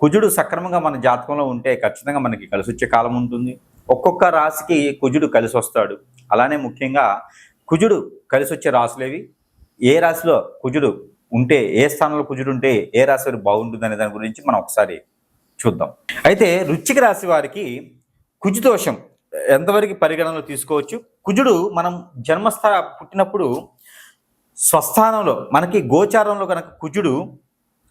కుజుడు సక్రమంగా మన జాతకంలో ఉంటే ఖచ్చితంగా మనకి కలిసి వచ్చే కాలం ఉంటుంది. ఒక్కొక్క రాశికి కుజుడు కలిసి వస్తాడు అలానే ముఖ్యంగా కుజుడు కలిసి వచ్చే రాశులేవి? ఏ రాశిలో కుజుడు ఉంటే ఏ స్థానంలో కుజుడు ఉంటే ఏ రాశి బాగుంటుంది అనే దాని గురించి మనం ఒకసారి చూద్దాం. అయితే రుచిక రాశి వారికి కుజుదోషం ఎంతవరకు పరిగణనలో తీసుకోవచ్చు? కుజుడు మనం జన్మస్థ పుట్టినప్పుడు స్వస్థానంలో మనకి గోచారంలో కనుక కుజుడు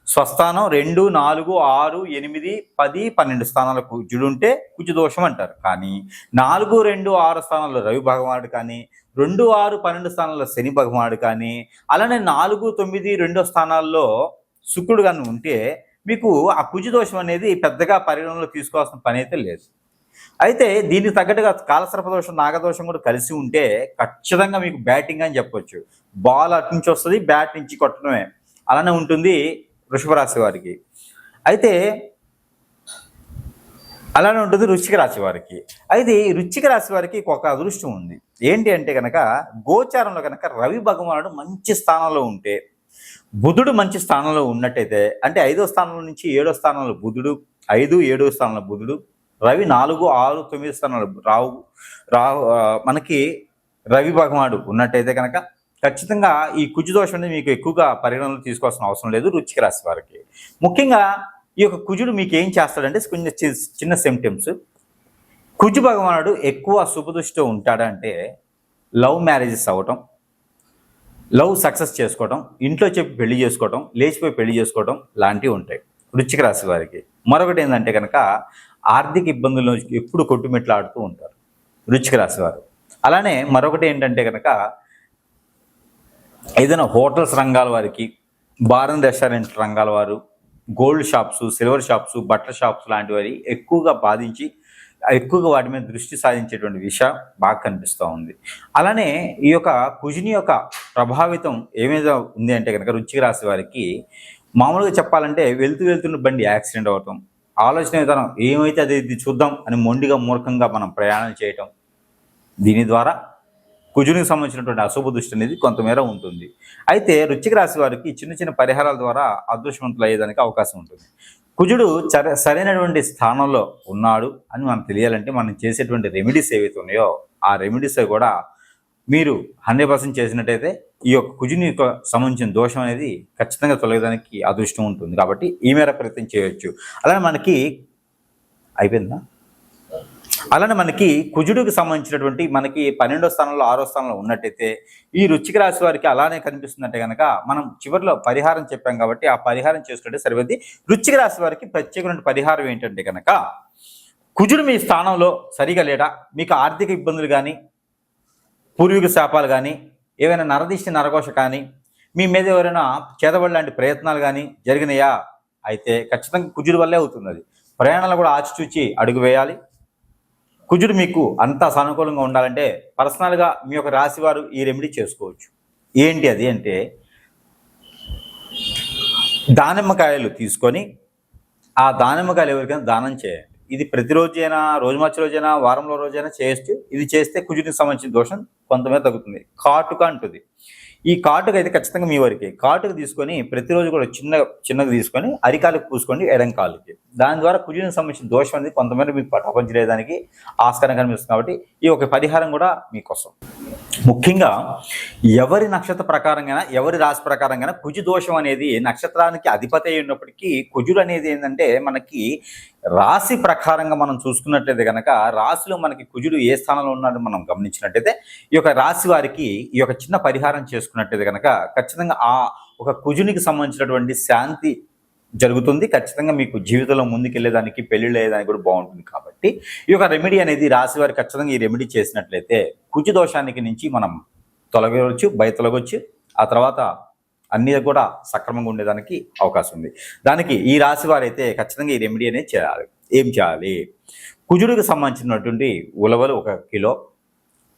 స్వస్థానం రెండు నాలుగు ఆరు ఎనిమిది పది పన్నెండు స్థానాల కుజుడుంటే కుజు దోషం అంటారు. కానీ నాలుగు రెండు ఆరు స్థానాల్లో రవి భగవానుడు కానీ రెండు ఆరు పన్నెండు స్థానాల్లో శని భగవానుడు కానీ అలానే నాలుగు తొమ్మిది రెండో స్థానాల్లో శుక్రుడు కానీ ఉంటే మీకు ఆ కుజు దోషం అనేది పెద్దగా పరిగణనలో తీసుకోవాల్సిన పని అయితే లేదు. అయితే దీనికి తగ్గట్టుగా కాలసర్పదోషం నాగదోషం కూడా కలిసి ఉంటే ఖచ్చితంగా మీకు బ్యాటింగ్ అని చెప్పొచ్చు. బాల్ అటు నుంచి వస్తుంది బ్యాట్ నుంచి కొట్టడమే. అలానే ఉంటుంది వృషభ రాశి వారికి. అయితే అలానే ఉంటుంది వృశ్చిక రాశి వారికి. అయితే ఈ వృశ్చిక రాశి వారికి ఒక అదృష్టం ఉంది. ఏంటి అంటే కనుక గోచారంలో కనుక రవి భగవానుడు మంచి స్థానంలో ఉంటే బుధుడు మంచి స్థానంలో ఉన్నట్టయితే అంటే ఐదో స్థానంలో నుంచి ఏడో స్థానంలో బుధుడు ఐదు ఏడో స్థానంలో బుధుడు రవి నాలుగు ఆరు తొమ్మిది స్థానాలు రావు రావు మనకి రవి భగవానుడు ఉన్నట్టయితే కనుక ఖచ్చితంగా ఈ కుజుదోషం అనేది మీకు ఎక్కువగా పరిగణనలో తీసుకోవాల్సిన అవసరం లేదు రుచిక రాశి వారికి. ముఖ్యంగా ఈ యొక్క కుజుడు మీకు ఏం చేస్తాడంటే కొంచెం చి- చిన్న సిమ్టమ్స్ కుజు భగవానుడు ఎక్కువ శుభదృష్టితో ఉంటాడంటే లవ్ మ్యారేజెస్ అవ్వటం లవ్ సక్సెస్ చేసుకోవటం ఇంట్లో చెప్పి పెళ్ళి చేసుకోవటం లేచిపోయి పెళ్ళి చేసుకోవటం లాంటివి ఉంటాయి వృశ్చిక రాశి వారికి. మరొకటి ఏంటంటే కనుక ఆర్థిక ఇబ్బందుల్లో ఎప్పుడు కొట్టుమిట్లాడుతూ ఉంటారు రుచిక రాశి వారు. అలానే మరొకటి ఏంటంటే కనుక ఏదైనా హోటల్స్ రంగాల వారికి బార్ అండ్ రెస్టారెంట్ రంగాల వారు గోల్డ్ షాప్స్ సిల్వర్ షాప్స్ బట్టల షాప్స్ లాంటి వారి ఎక్కువగా బాధించి ఎక్కువగా వాటి మీద దృష్టి సాధించేటువంటి విషయం బాగా కనిపిస్తూ ఉంది. అలానే ఈ యొక్క కుజిని యొక్క ప్రభావితం ఏమైనా ఉంది అంటే కనుక రుచికి రాసే వారికి మామూలుగా చెప్పాలంటే వెళ్తూ వెళ్తున్న బండి యాక్సిడెంట్ అవటం ఆలోచన విధానం ఏమైతే అది ఇది చూద్దాం అని మొండిగా మూర్ఖంగా మనం ప్రయాణం చేయటం దీని ద్వారా కుజునికి సంబంధించినటువంటి అశుభ దృష్టి అనేది కొంతమేర ఉంటుంది. అయితే రుచిక రాశి వారికి చిన్న చిన్న పరిహారాల ద్వారా అదృష్టవంతులు అయ్యేదానికి అవకాశం ఉంటుంది. కుజుడు సరైనటువంటి స్థానంలో ఉన్నాడు అని మనం తెలియాలంటే మనం చేసేటువంటి రెమెడీస్ ఏవైతే ఉన్నాయో ఆ రెమెడీస్ కూడా మీరు హండ్రెడ్ పర్సెంట్ చేసినట్టయితే ఈ యొక్క కుజుని యొక్క సంబంధించిన దోషం అనేది ఖచ్చితంగా తొలగడానికి అదృష్టం ఉంటుంది. కాబట్టి ఈ మేర ప్రయత్నం చేయవచ్చు అలానే మనకి అయిపోయిందా? అలానే మనకి కుజుడికి సంబంధించినటువంటి మనకి పన్నెండో స్థానంలో ఆరో స్థానంలో ఉన్నట్టయితే ఈ రుచిక రాశి వారికి అలానే కనిపిస్తుందంటే కనుక మనం చివరిలో పరిహారం చెప్పాం కాబట్టి ఆ పరిహారం చేసుకుంటే సరిపోద్ది. రుచిక రాశి వారికి ప్రత్యేకమైన పరిహారం ఏంటంటే కనుక కుజుడు మీ స్థానంలో సరిగా లేడా? మీకు ఆర్థిక ఇబ్బందులు కానీ పూర్వీక శాపాలు కానీ ఏవైనా నరదిష్టి నరఘోష కానీ మీ మీద ఎవరైనా చేతబడి లాంటి ప్రయత్నాలు కానీ జరిగినాయా? అయితే ఖచ్చితంగా కుజుడు వల్లే అవుతున్నది. ప్రయాణాలు కూడా ఆచిచూచి అడుగు వేయాలి. కుజుడు మీకు అంతా సానుకూలంగా ఉండాలంటే పర్సనల్గా మీ యొక్క రాశి వారు ఈ రెమెడీ చేసుకోవచ్చు. ఏంటి అది అంటే దానిమ్మకాయలు తీసుకొని ఆ దానిమ్మకాయలు ఎవరికైనా దానం చేయండి. ఇది ప్రతిరోజైనా రోజు మధ్య రోజైనా వారంలో రోజైనా చేయొచ్చు ఇది చేస్తే కుజుడికి సంబంధించిన దోషం కొంతమేర తగ్గుతుంది. కాటుక అంటుంది. ఈ కాటుక అయితే ఖచ్చితంగా మీ వరకే. కాటుక తీసుకొని ప్రతిరోజు కూడా చిన్న చిన్నగా తీసుకొని అరికాలకు పూసుకోండి ఎడం కాలుకి దాని ద్వారా కుజుడికి సంబంధించిన దోషం అనేది కొంతమేర మీకు పటాపంచలేదానికి ఆస్కారం కనిపిస్తుంది కాబట్టి ఈ ఒక పరిహారం కూడా మీకోసం ముఖ్యంగా ఎవరి నక్షత్ర ప్రకారంగా ఎవరి రాశి ప్రకారంగా కుజు దోషం అనేది నక్షత్రానికి అధిపతి అయి ఉన్నప్పటికీ కుజుడు అనేది ఏంటంటే మనకి రాశి ప్రకారంగా మనం చూసుకున్నట్లయితే కనుక రాశిలో మనకి కుజుడు ఏ స్థానంలో ఉన్నాడో మనం గమనించినట్టయితే ఈ యొక్క రాశి వారికి ఈ యొక్క చిన్న పరిహారం చేసుకున్నట్టయితే కనుక ఖచ్చితంగా ఆ ఒక కుజునికి సంబంధించినటువంటి శాంతి జరుగుతుంది. ఖచ్చితంగా మీకు జీవితంలో ముందుకెళ్ళేదానికి పెళ్ళిళ్ళు అయ్యేదానికి కూడా బాగుంటుంది కాబట్టి ఈ యొక్క రెమెడీ అనేది రాశి వారి ఖచ్చితంగా ఈ రెమెడీ చేసినట్లయితే కుజు దోషానికి నుంచి మనం తొలగవచ్చు బయట తొలగొచ్చు ఆ తర్వాత అన్ని కూడా సక్రమంగా ఉండేదానికి అవకాశం ఉంది. దానికి ఈ రాశి వారైతే ఖచ్చితంగా ఈ రెమెడీ అనేది చేయాలి. ఏం చేయాలి? కుజుడికి సంబంధించినటువంటి ఉలవలు ఒక కిలో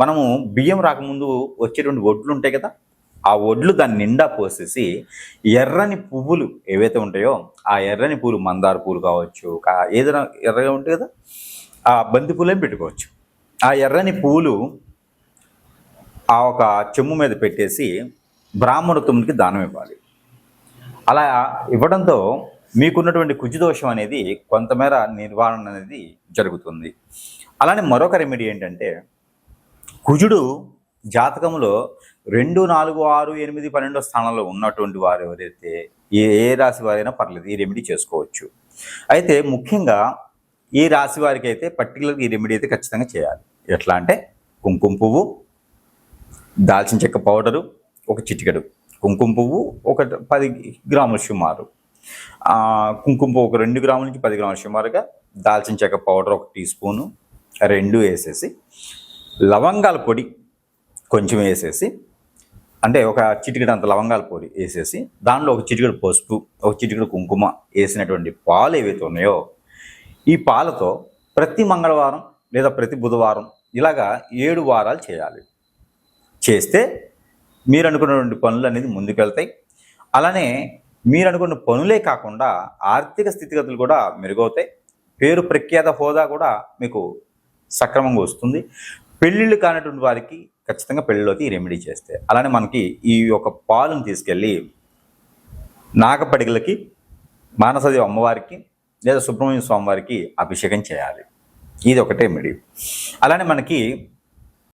మనము బియ్యం రాకముందు వచ్చేటువంటి ఒడ్లు ఉంటాయి కదా ఆ ఒడ్లు దాని నిండా పోసేసి ఎర్రని పువ్వులు ఏవైతే ఉంటాయో ఆ ఎర్రని పూలు మందార పూలు కావచ్చు ఏదైనా ఎర్రగా ఉంటాయి కదా ఆ బంతి పూలేం పెట్టుకోవచ్చు. ఆ ఎర్రని పూలు ఆ ఒక చెమ్ము మీద పెట్టేసి బ్రాహ్మణత్వంకి దానం ఇవ్వాలి. అలా ఇవ్వడంతో మీకున్నటువంటి కుజుదోషం అనేది కొంతమేర నిర్వహణ అనేది జరుగుతుంది. అలానే మరొక రెమెడీ ఏంటంటే కుజుడు జాతకంలో రెండు నాలుగు ఆరు ఎనిమిది పన్నెండో స్థానంలో ఉన్నటువంటి వారు ఎవరైతే ఏ ఏ రాశి వారైనా పర్లేదు ఈ రెమెడీ చేసుకోవచ్చు. అయితే ముఖ్యంగా ఈ రాశి వారికి అయితే పర్టికులర్గా ఈ రెమెడీ అయితే ఖచ్చితంగా చేయాలి. ఎట్లా అంటే కుంకుమ పువ్వు దాల్చిన చెక్క పౌడరు ఒక చిటికెడు. కుంకుమ పువ్వు ఒక పది గ్రాముల సుమారు. కుంకుమ పువ్వు ఒక రెండు గ్రాముల నుంచి పది గ్రాముల సుమారుగా దాల్చిన చెక్క పౌడర్ ఒక టీ స్పూను రెండు వేసేసి లవంగాల పొడి కొంచెం వేసేసి అంటే ఒక చిటికెడు అంత లవంగాల పొడి వేసేసి దానిలో ఒక చిటికెడు పసుపు ఒక చిటికెడు కుంకుమ వేసినటువంటి పాలు ఏవైతే ఉన్నాయో ఈ పాలతో ప్రతి మంగళవారం లేదా ప్రతి బుధవారం ఇలాగా ఏడు వారాలు చేయాలి. చేస్తే మీరు అనుకున్నటువంటి పనులు అనేది ముందుకెళ్తాయి. అలానే మీరు అనుకున్న పనులే కాకుండా ఆర్థిక స్థితిగతులు కూడా మెరుగవుతాయి. పేరు ప్రఖ్యాత హోదా కూడా మీకు సక్రమంగా వస్తుంది. పెళ్ళిళ్ళు కానటువంటి వారికి ఖచ్చితంగా పెళ్ళిలోకి ఈ రెమెడీ చేస్తే. అలానే మనకి ఈ యొక్క పాలను తీసుకెళ్ళి నాగపడిగలకి మానసదేవి అమ్మవారికి లేదా సుబ్రహ్మణ్య స్వామి వారికి అభిషేకం చేయాలి. ఇది ఒకటే రెమెడీ అలానే మనకి